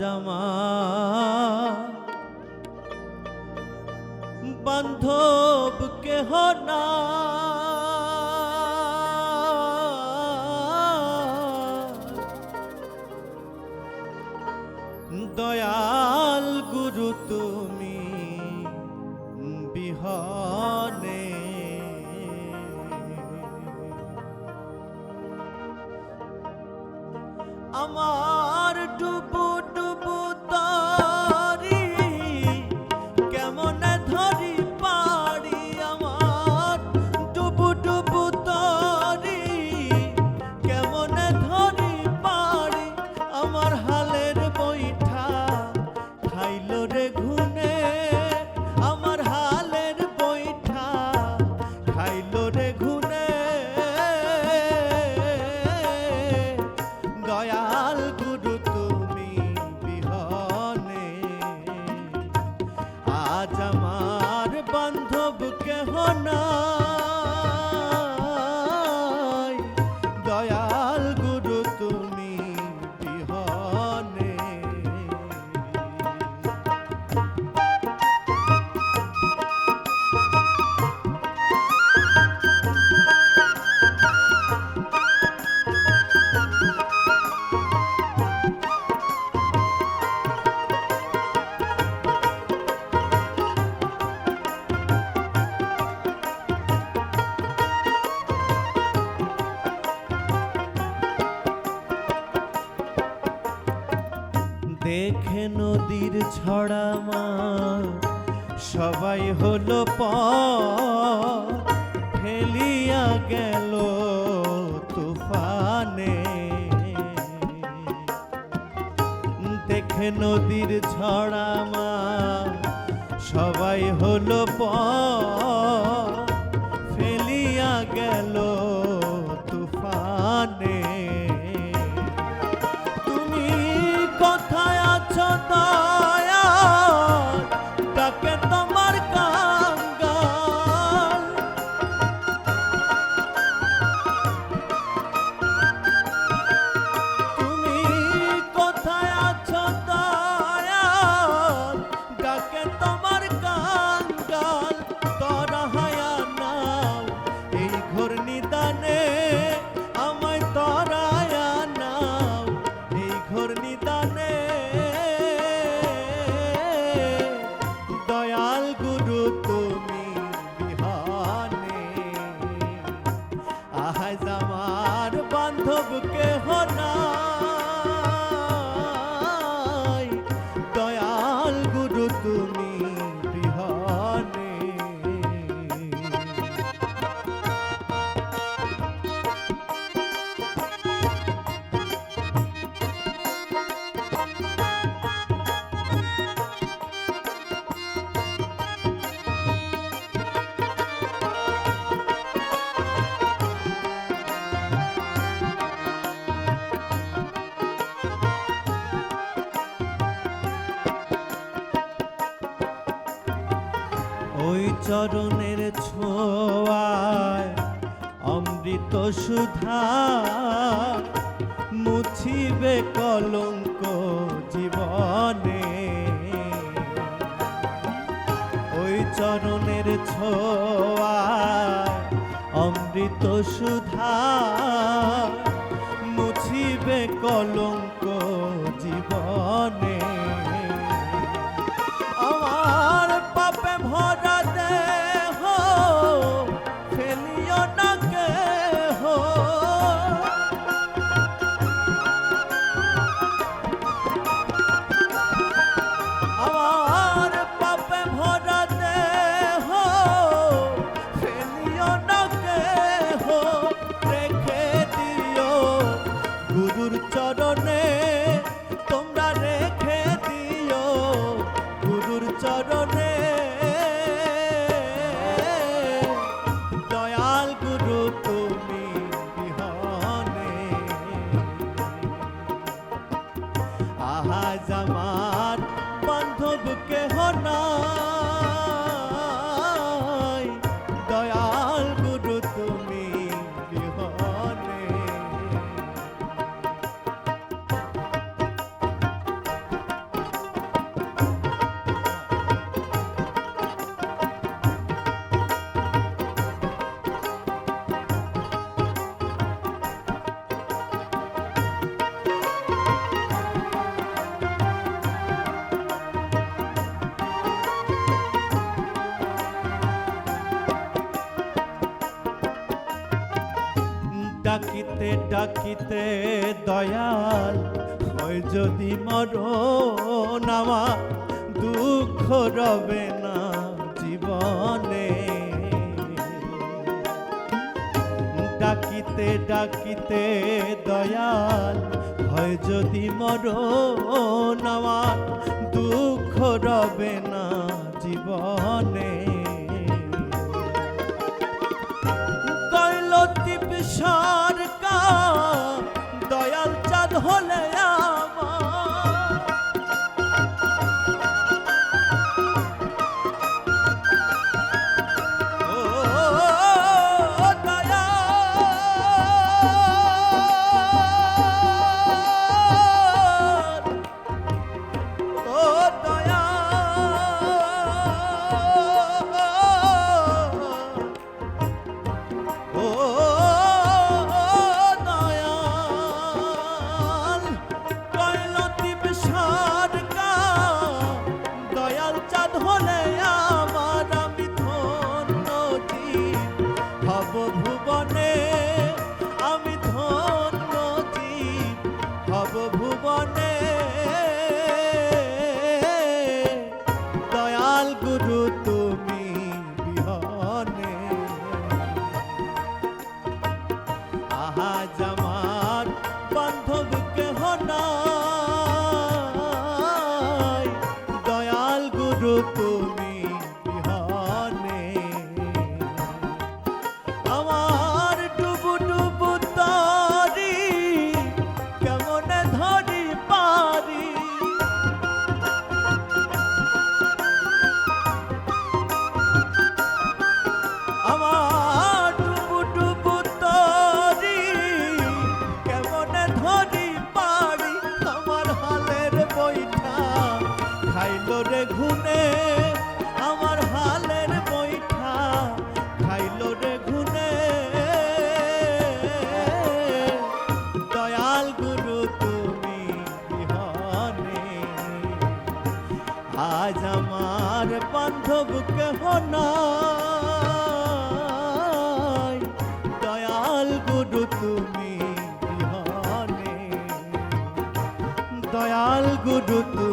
জামা। বান্ধব কেহ না। দয়াল গুরু তুমি বিহনে। আমার দেখে নদীর ছড়া মা সবাই হলো পেলিয়া গেল তুফানে। দেখে নদীর ছড়া মা সবাই হলো পা que va. চরণের ছোয়ায় অমৃত সুধা মুছিবে কলঙ্ক জীবনে। ওই চরণের ছোয়ায় অমৃত সুধা মুছিবে কলঙ্ক ডাকিতে ডাকিতে দয়াল, হয় যদি মর নামা দুঃখ রবে না জীবনে। ডাকিতে ডাকিতে দয়াল, হয় যদি মর নামা দুঃখ রবে না জীবনে। নাই। দয়াল গুরু তুমি বিহনে। দয়াল গুরু তুমি